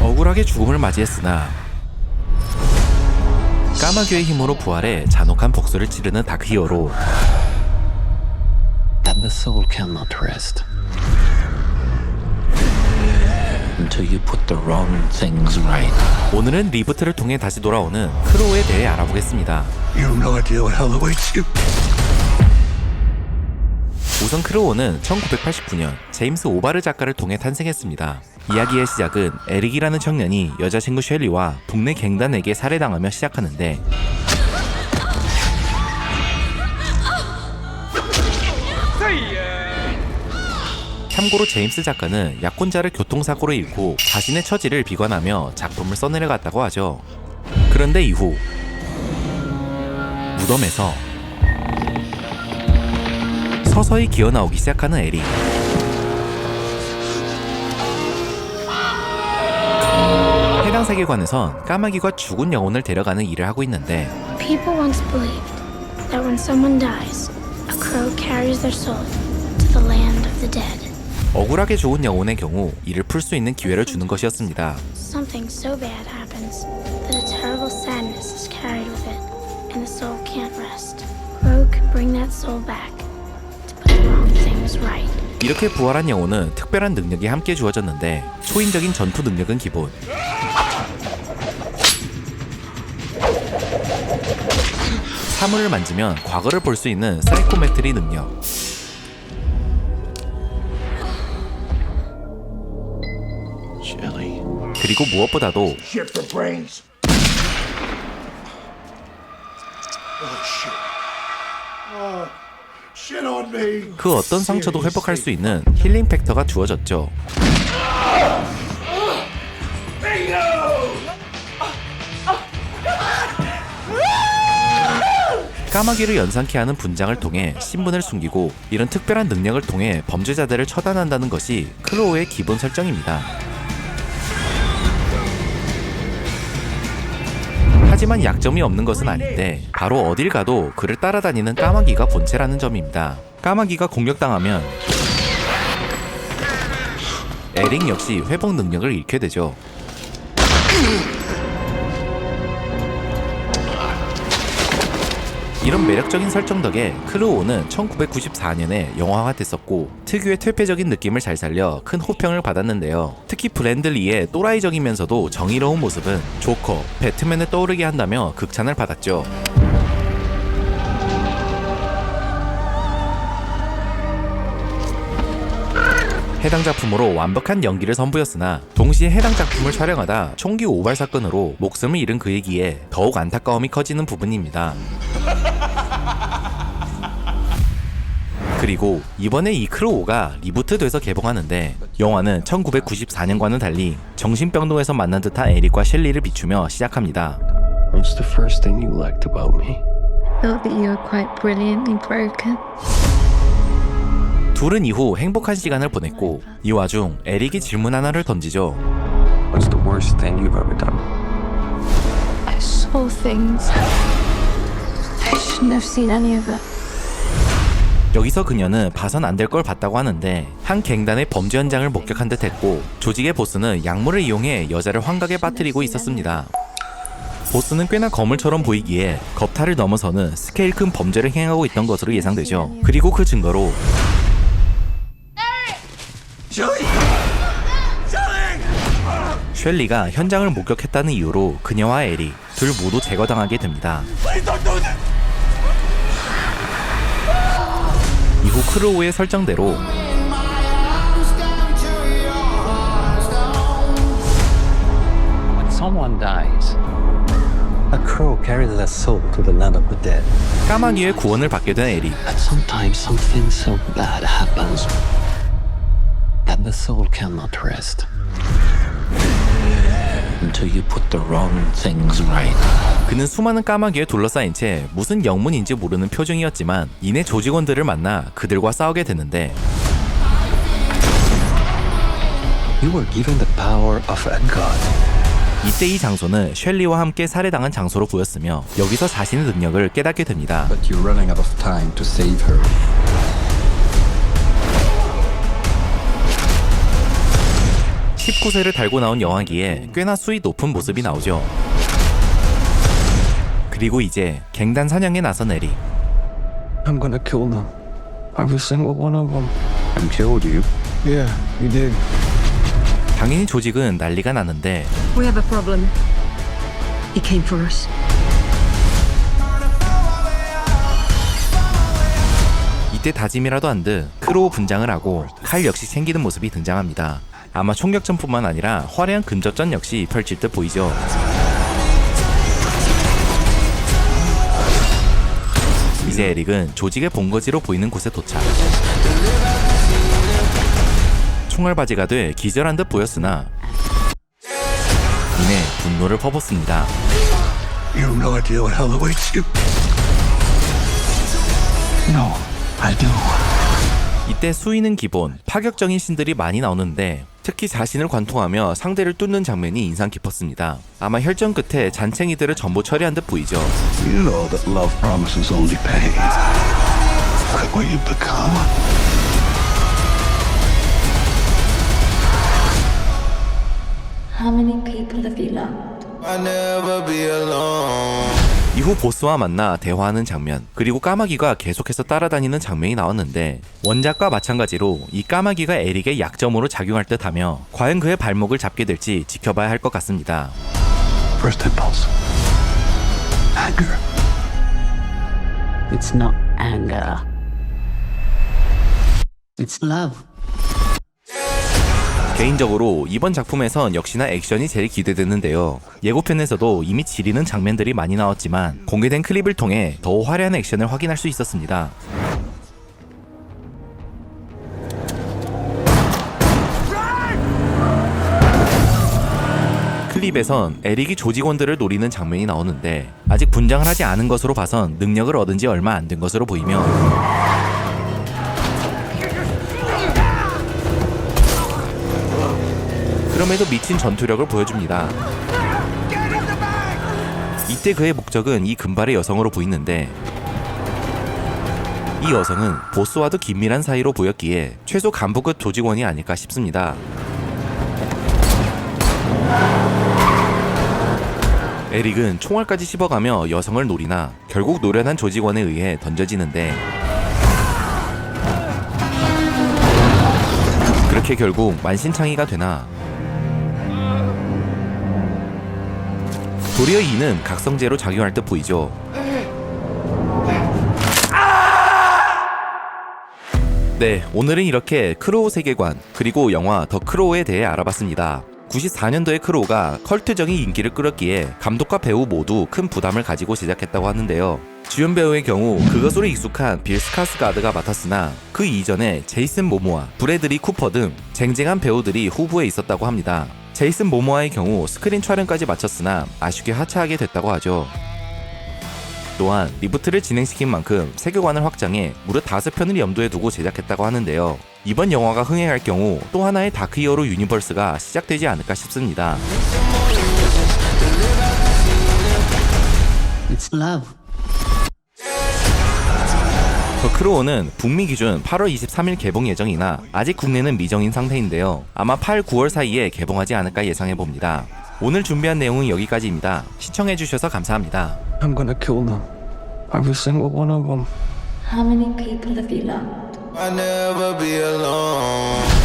억울하게 죽음을 맞이했으나 까마귀의 힘으로 부활해 잔혹한 복수를 치르는 다크히어로 And the soul cannot rest until you put the wrong things right. 오늘은 리부트를 통해 다시 돌아오는 크로우에 대해 알아보겠습니다. You have no idea what hell awaits you. 우선 크로우는 1989년 제임스 오바르 작가를 통해 탄생했습니다. 이야기의 시작은 에릭이라는 청년이 여자친구 셸리와 동네 갱단에게 살해당하며 시작하는데 참고로 제임스 작가는 약혼자를 교통사고로 잃고 자신의 처지를 비관하며 작품을 써내려갔다고 하죠. 그런데 이후 무덤에서 서서히 기어 나오기 시작하는 에릭. 해당 세계관에선 까마귀가 죽은 영혼을 데려가는 일을 하고 있는데 People once believed that when someone dies, a crow carries their soul to the land of the dead. 억울하게 죽은 영혼의 경우 이를 풀 수 있는 기회를 주는 것이었습니다. Something so bad happens that a terrible sadness is carried with it, and the soul can't rest. Crow could bring that soul back 이렇게 부활한 영혼은 특별한 능력이 함께 주어졌는데 초인적인 전투 능력은 기본. 사물을 만지면 과거를 볼 수 있는 사이코메트리 능력. 그리고 무엇보다도. Oh, shit. Oh. 그 어떤 상처도 회복할 수 있는 힐링 팩터가 주어졌죠. 까마귀를 연상케 하는 분장을 통해 신분을 숨기고 이런 특별한 능력을 통해 범죄자들을 처단한다는 것이 크로우의 기본 설정입니다. 하지만 약점이 없는 것은 아닌데 바로 어딜 가도 그를 따라다니는 까마귀가 본체라는 점입니다. 까마귀가 공격당하면 에릭 역시 회복 능력을 잃게 되죠. 이런 매력적인 설정 덕에 크루오는 1994년에 영화화 됐었고 특유의 퇴폐적인 느낌을 잘 살려 큰 호평을 받았는데요. 특히 브랜들리의 또라이적이면서도 정의로운 모습은 조커, 배트맨을 떠오르게 한다며 극찬을 받았죠. 해당 작품으로 완벽한 연기를 선보였으나 동시에 해당 작품을 촬영하다 총기 오발 사건으로 목숨을 잃은 그이기에 더욱 안타까움이 커지는 부분입니다. 그리고 이번에 이 크로우가 리부트돼서 개봉하는데 영화는 1994년과는 달리 정신병동에서 만난 듯한 에릭과 셸리를 비추며 시작합니다. What's the first thing you liked about me? Thought that you were quite brilliantly broken. 둘은 이후 행복한 시간을 보냈고 이 와중 에릭이 질문 하나를 던지죠. What's the worst thing you've ever done? I saw things. I shouldn't have seen any of it. 여기서 그녀는 봐선 안 될 걸 봤다고 하는데 한 갱단의 범죄 현장을 목격한 듯 했고 조직의 보스는 약물을 이용해 여자를 환각에 빠뜨리고 있었습니다. 보스는 꽤나 거물처럼 보이기에 겁탈을 넘어서는 스케일 큰 범죄를 행하고 있던 것으로 예상되죠. 그리고 그 증거로! 셸리가 현장을 목격했다는 이유로 그녀와 에리 둘 모두 제거당하게 됩니다. 이후 크로우의 설정대로 When someone dies, a crow carries their soul to the land of the dead. 까마귀의 구원을 받게 된 에리 And sometimes something so until you put the wrong things right. 그는 수많은 까마귀에 둘러싸인 채 무슨 영문인지 모르는 표정이었지만 이내 조직원들을 만나 그들과 싸우게 되는데 You were given the power of a god. 이때 이 장소는 셸리와 함께 살해당한 장소로 보였으며 여기서 자신의 능력을 깨닫게 됩니다. But you're running out of time to save her. 19세를 달고 나온 영화기에 꽤나 수위 높은 모습이 나오죠. 그리고 이제 갱단 사냥에 나선 에릭. I'm gonna kill them. Every single one of them. And killed you. Yeah, you did. 당연히 조직은 난리가 나는데 We have a problem. He came for us. 이때 다짐이라도 한 듯 크로우 분장을 하고 칼 역시 챙기는 모습이 등장합니다. 아마 총격전뿐만 아니라 화려한 근접전 역시 펼칠 듯 보이죠. 이제 에릭은 조직의 본거지로 보이는 곳에 도착. 총알바지가 돼 기절한 듯 보였으나 이내 분노를 퍼붓습니다. 이때 수위는 기본, 파격적인 신들이 많이 나오는데 특히 자신을 관통하며 상대를 뚫는 장면이 인상 깊었습니다. 아마 혈전 끝에 잔챙이들을 전부 처리한 듯 보이죠. You know that love promises only pain. Look at what you've become. How many people have you loved? 이후 보스와 만나 대화하는 장면, 그리고 까마귀가 계속해서 따라다니는 장면이 나왔는데 원작과 마찬가지로 이 까마귀가 에릭의 약점으로 작용할 듯하며 과연 그의 발목을 잡게 될지 지켜봐야 할 것 같습니다. First impulse. Anger. It's not anger. It's love. 개인적으로 이번 작품에선 역시나 액션이 제일 기대되는데요. 예고편에서도 이미 지리는 장면들이 많이 나왔지만 공개된 클립을 통해 더 화려한 액션을 확인할 수 있었습니다. 클립에선 에릭이 조직원들을 노리는 장면이 나오는데 아직 분장을 하지 않은 것으로 봐선 능력을 얻은 지 얼마 안 된 것으로 보이며 그럼에도 미친 전투력을 보여줍니다. 이때 그의 목적은 이 금발의 여성으로 보이는데 이 여성은 보스와도 긴밀한 사이로 보였기에 최소 간부급 조직원이 아닐까 싶습니다. 에릭은 총알까지 씹어가며 여성을 노리나 결국 노련한 조직원에 의해 던져지는데 그렇게 결국 만신창이가 되나 도리어 이는 각성제로 작용할 듯 보이죠. 네, 오늘은 이렇게 크로우 세계관 그리고 영화 더 크로우에 대해 알아봤습니다. 94년도에 크로우가 컬트적인 인기를 끌었기에 감독과 배우 모두 큰 부담을 가지고 제작했다고 하는데요. 주연 배우의 경우 그것으로 익숙한 빌 스카스가드가 맡았으나 그 이전에 제이슨 모모아, 브래드리 쿠퍼 등 쟁쟁한 배우들이 후보에 있었다고 합니다. 제이슨 모모아의 경우 스크린 촬영까지 마쳤으나 아쉽게 하차하게 됐다고 하죠. 또한 리부트를 진행시킨 만큼 세계관을 확장해 무려 다섯 편을 염두에 두고 제작했다고 하는데요. 이번 영화가 흥행할 경우 또 하나의 다크히어로 유니버스가 시작되지 않을까 싶습니다. It's love. 더 크로우는 북미 기준 8월 23일 개봉 예정이나 아직 국내는 미정인 상태인데요. 아마 8, 9월 사이에 개봉하지 않을까 예상해 봅니다. 오늘 준비한 내용은 여기까지입니다. 시청해 주셔서 감사합니다. I'm gonna kill them. Every single one of them. How many people have you loved? I never be alone.